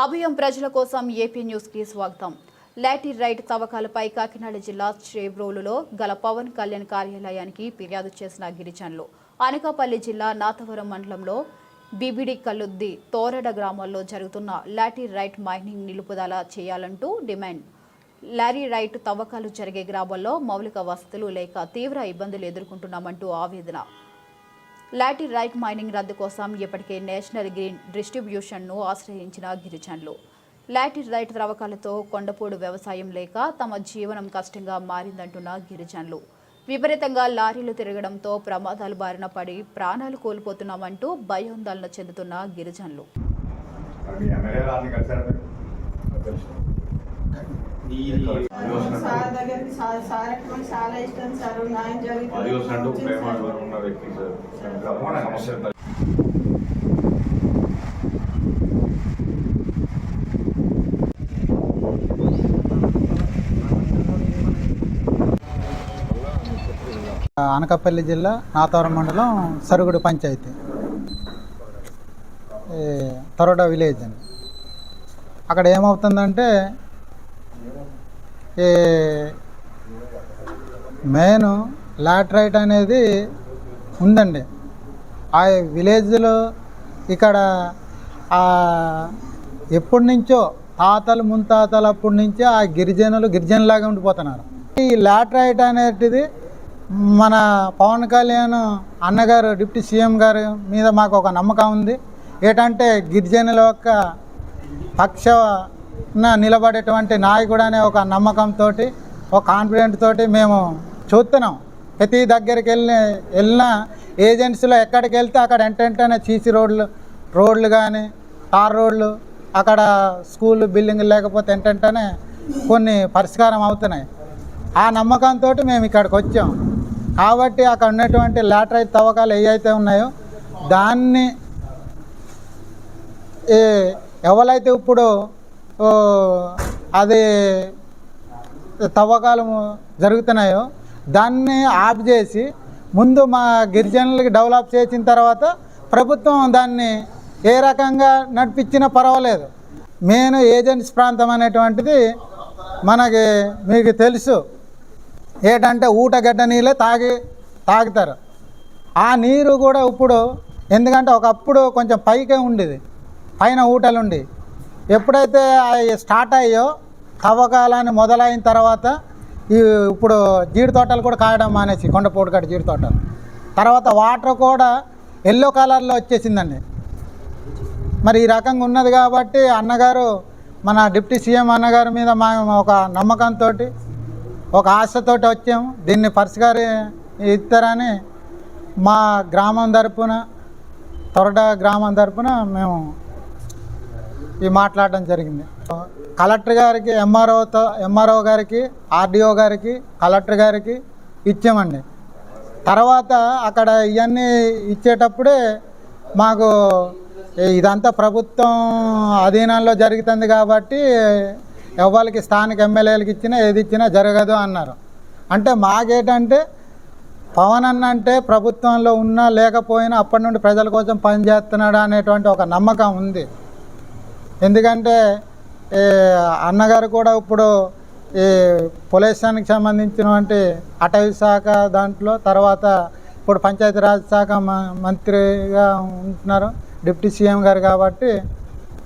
అభయం ప్రజల కోసం ఏపీ న్యూస్కి స్వాగతం. లాటిన్ రైట్ తవ్వకాలపై కాకినాడ జిల్లా చేబ్రోలులో గల పవన్ కళ్యాణ్ కార్యాలయానికి ఫిర్యాదు చేసిన గిరిజనులు. అనకాపల్లి జిల్లా నాతవరం మండలంలో బీబీడి కల్లుద్ది తోరడ గ్రామాల్లో జరుగుతున్న లాటిన్ రైట్ మైనింగ్ నిలుపుదల చేయాలంటూ డిమాండ్. లారీ రైట్ తవ్వకాలు జరిగే గ్రామాల్లో మౌలిక వసతులు లేక తీవ్ర ఇబ్బందులు ఎదుర్కొంటున్నామంటూ ఆవేదన. లాటిరైట్ రైట్ మైనింగ్ రద్దు కోసం ఇప్పటికే నేషనల్ గ్రీన్ డిస్ట్రిబ్యూషన్ను ఆశ్రయించిన గిరిజనులు. లాటిరైట్ రైట్ త్రవ్వకాలతో కొండపూడు వ్యవసాయం లేక తమ జీవనం కష్టంగా మారిందంటున్న గిరిజనులు. విపరీతంగా లారీలు తిరగడంతో ప్రమాదాలు బారిన పడి ప్రాణాలు కోల్పోతున్నామంటూ భయోందోళన చెందుతున్న గిరిజనులు మరి మీ ఎమ్మెల్యే రాని కలిసారు మీరు తెలుసు సార్ దగ్గరికి సార్ చాలా ఇష్టం సార్. న్యాయం జరుగుతుంది. అనకాపల్లి జిల్లా నాతవరం మండలం సరుగుడు పంచాయతీ. తరోడా విలేజ్ అని అక్కడ ఏమవుతుందంటే ఈ మెయిన్ లాటరైట్ అనేది ఉందండి. ఆ విలేజ్లో ఇక్కడ ఎప్పటి నుంచో తాతలు ముంతాతలు అప్పటి నుంచే ఆ గిరిజనులు గిరిజనులాగా ఉండిపోతున్నారు. ఈ లాటరైట్ అనేటిది మన పవన్ కళ్యాణ్ అన్నగారు డిప్యూటీ సీఎం గారు మీద మాకు ఒక నమ్మకం ఉంది. ఏంటంటే గిరిజనుల యొక్క పక్ష నిలబడేటువంటి నాయకుడు అనే ఒక నమ్మకంతో ఒక కాన్ఫిడెంట్ తోటి మేము చూస్తున్నాం. ప్రతి దగ్గరికి వెళ్ళి వెళ్ళిన ఏజెన్సీలో ఎక్కడికి వెళ్తే అక్కడ ఎంటెంటనే సీసీ రోడ్లు రోడ్లు కానీ తార్ రోడ్లు అక్కడ స్కూల్ బిల్డింగ్ లేకపోతే ఏంటంటేనే కొన్ని పరిష్కారం అవుతున్నాయి. ఆ నమ్మకంతో మేము ఇక్కడికి వచ్చాం. కాబట్టి అక్కడ ఉన్నటువంటి లాటరైట్ తవ్వకాలు ఏవైతే ఉన్నాయో దాన్ని ఏ ఎవరైతే ఇప్పుడు అది తవ్వకాలము జరుగుతున్నాయో దాన్ని ఆఫ్ చేసి ముందు మా గిరిజనులకి డెవలప్ చేసిన తర్వాత ప్రభుత్వం దాన్ని ఏ రకంగా నడిపించినా పర్వాలేదు. మెయిన్ ఏజెన్సీ ప్రాంతం అనేటువంటిది మనకి మీకు తెలుసు. ఏంటంటే ఊటగడ్డ నీళ్ళే తాగి తాగుతారు. ఆ నీరు కూడా ఇప్పుడు ఎందుకంటే ఒకప్పుడు కొంచెం పైకే ఉండేది. పైన ఊటలుండి ఎప్పుడైతే అవి స్టార్ట్ అయ్యో తవ్వకాలని మొదలైన తర్వాత ఈ ఇప్పుడు జీడి తోటలు కూడా కాయడం మానేసి కొండపోటుగడ్డ జీడి తోటలు తర్వాత వాటర్ కూడా ఎల్లో కలర్లో వచ్చేసిందండి. మరి ఈ రకంగా ఉన్నది కాబట్టి అన్నగారు మన డిప్యూటీ సీఎం అన్నగారి మీద మేము ఒక నమ్మకంతో ఒక ఆశతోటి వచ్చాము. దీన్ని పరిష్కారం ఇస్తారని మా గ్రామం తరపున తొరడ గ్రామం తరపున మేము ఇవి మాట్లాడడం జరిగింది. కలెక్టర్ గారికి ఎంఆర్ఓతో ఎంఆర్ఓ గారికి ఆర్డీఓ గారికి కలెక్టర్ గారికి ఇచ్చామండి. తర్వాత అక్కడ ఇవన్నీ ఇచ్చేటప్పుడే మాకు ఇదంతా ప్రభుత్వం అధీనంలో జరుగుతుంది కాబట్టి ఎవరికి స్థానిక ఎమ్మెల్యేలకు ఇచ్చినా ఏది ఇచ్చినా జరగదు అన్నారు. అంటే మాకేంటంటే పవన్ అన్న అంటే ప్రభుత్వంలో ఉన్నా లేకపోయినా అప్పటి నుండి ప్రజల కోసం పనిచేస్తున్నాడు అనేటువంటి ఒక నమ్మకం ఉంది. ఎందుకంటే అన్నగారు కూడా ఇప్పుడు ఈ పొల్యూషన్కి సంబంధించినటువంటి అటవీ శాఖ దాంట్లో తర్వాత ఇప్పుడు పంచాయతీరాజ్ శాఖ మ- మంత్రిగా ఉంటున్నారు డిప్యూటీ సీఎం గారు కాబట్టి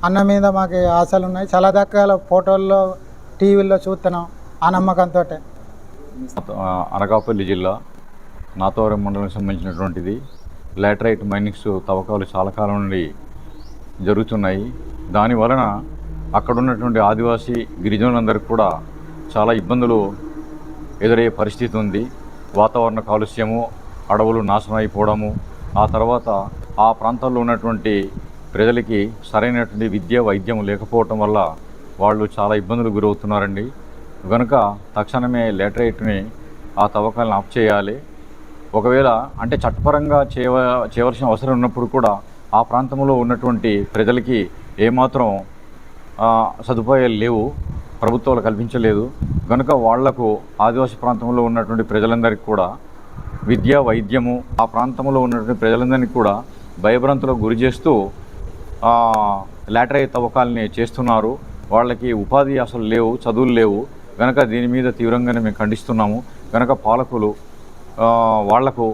అన్న మీద మాకు ఆశలు ఉన్నాయి. చాలా రకాల ఫోటోల్లో టీవీల్లో చూస్తున్నాం ఆ నమ్మకంతో. అనకాపల్లి జిల్లా నాతవరం మండలం సంబంధించినటువంటిది. లాటరైట్ మైనింగ్స్ తవ్వకాలు చాలా కాలం నుండి జరుగుతున్నాయి. దాని వలన అక్కడ ఉన్నటువంటి ఆదివాసీ గిరిజనులందరికీ కూడా చాలా ఇబ్బందులు ఎదురయ్యే పరిస్థితి ఉంది. వాతావరణ కాలుష్యము అడవులు నాశనం అయిపోవడము ఆ తర్వాత ఆ ప్రాంతాల్లో ఉన్నటువంటి ప్రజలకి సరైనటువంటి విద్య వైద్యం లేకపోవటం వల్ల వాళ్ళు చాలా ఇబ్బందులు గురవుతున్నారండి. కనుక తక్షణమే లేటరేట్ని ఆ తవ్వకాలను ఆఫ్ చేయాలి. ఒకవేళ అంటే చట్టపరంగా చేయవ చేయవలసిన అవసరం ఉన్నప్పుడు కూడా ఆ ప్రాంతంలో ఉన్నటువంటి ప్రజలకి ఏమాత్రం సదుపాయాలు లేవు ప్రభుత్వాలు కల్పించలేదు. కనుక వాళ్ళకు ఆదివాసీ ప్రాంతంలో ఉన్నటువంటి ప్రజలందరికీ కూడా విద్య వైద్యము ఆ ప్రాంతంలో ఉన్నటువంటి ప్రజలందరినీ కూడా భయభ్రాంతులకు గురి చేస్తూ లాటరీ తవ్వకాలని చేస్తున్నారు. వాళ్ళకి ఉపాధి అసలు లేవు చదువులు లేవు. కనుక దీని మీద తీవ్రంగానే మేము ఖండిస్తున్నాము. కనుక పాలకులు వాళ్ళకు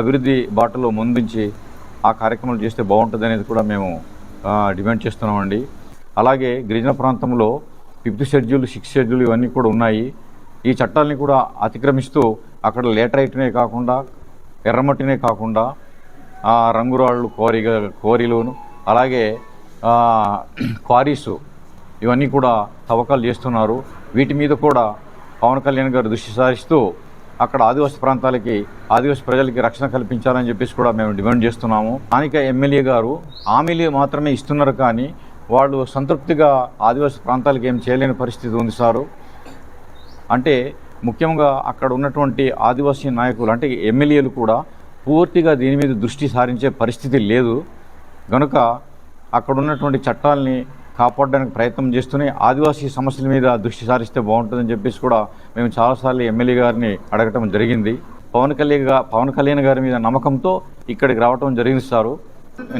అభివృద్ధి బాటలో ముందుంచి ఆ కార్యక్రమాలు చేస్తే బాగుంటుంది అనేది కూడా మేము డిమాండ్ చేస్తున్నామండి. అలాగే గిరిజన ప్రాంతంలో ఫిఫ్త్ షెడ్యూల్ సిక్స్త్ షెడ్యూల్ ఇవన్నీ కూడా ఉన్నాయి. ఈ చట్టాలని కూడా అతిక్రమిస్తూ అక్కడ లేటరైట్నే కాకుండా ఎర్రమట్టినే కాకుండా రంగురాళ్ళు కోరిగ కోరిలోను అలాగే క్వారీస్ క్వారీసు ఇవన్నీ కూడా తవ్వకాలు చేస్తున్నారు. వీటి మీద కూడా పవన్ కళ్యాణ్ గారు దృష్టి సారిస్తూ అక్కడ ఆదివాసీ ప్రాంతాలకి ఆదివాసీ ప్రజలకి రక్షణ కల్పించాలని చెప్పేసి కూడా మేము డిమాండ్ చేస్తున్నాము. స్థానిక ఎమ్మెల్యే గారు హామీలు మాత్రమే ఇస్తున్నారు కానీ వాళ్ళు సంతృప్తిగా ఆదివాసీ ప్రాంతాలకి ఏం చేయలేని పరిస్థితి ఉంది సారు. అంటే ముఖ్యంగా అక్కడ ఉన్నటువంటి ఆదివాసీ నాయకులు అంటే ఎమ్మెల్యేలు కూడా పూర్తిగా దీని మీద దృష్టి సారించే పరిస్థితి లేదు. కనుక అక్కడ ఉన్నటువంటి చట్టాలని కాపాడడానికి ప్రయత్నం చేస్తూనే ఆదివాసీ సమస్యల మీద దృష్టి సారిస్తే బాగుంటుందని చెప్పేసి కూడా మేము చాలాసార్లు ఎమ్మెల్యే గారిని అడగటం జరిగింది. పవన్ కళ్యాణ్ పవన్ కళ్యాణ్ గారి మీద నమ్మకంతో ఇక్కడికి రావటం జరిగింది sir.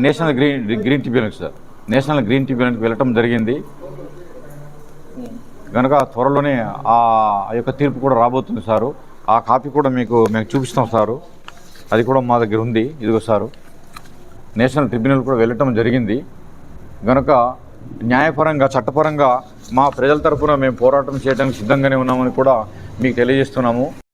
National green green tribunal sir. National green ట్రిబ్యునల్కి వెళ్ళటం జరిగింది. కనుక త్వరలోనే ఆ ఆ యొక్క తీర్పు కూడా రాబోతుంది సారు. ఆ కాపీ కూడా మీకు మేము చూపిస్తాం సారు. అది కూడా మా దగ్గర ఉంది. ఇదిగో సారు. నేషనల్ ట్రిబ్యునల్ కూడా వెళ్ళటం జరిగింది. కనుక న్యాయపరంగా చట్టపరంగా మా ప్రజల తరఫున మేము పోరాటం చేయడానికి సిద్ధంగానే ఉన్నామని కూడా మీకు తెలియజేస్తున్నాము.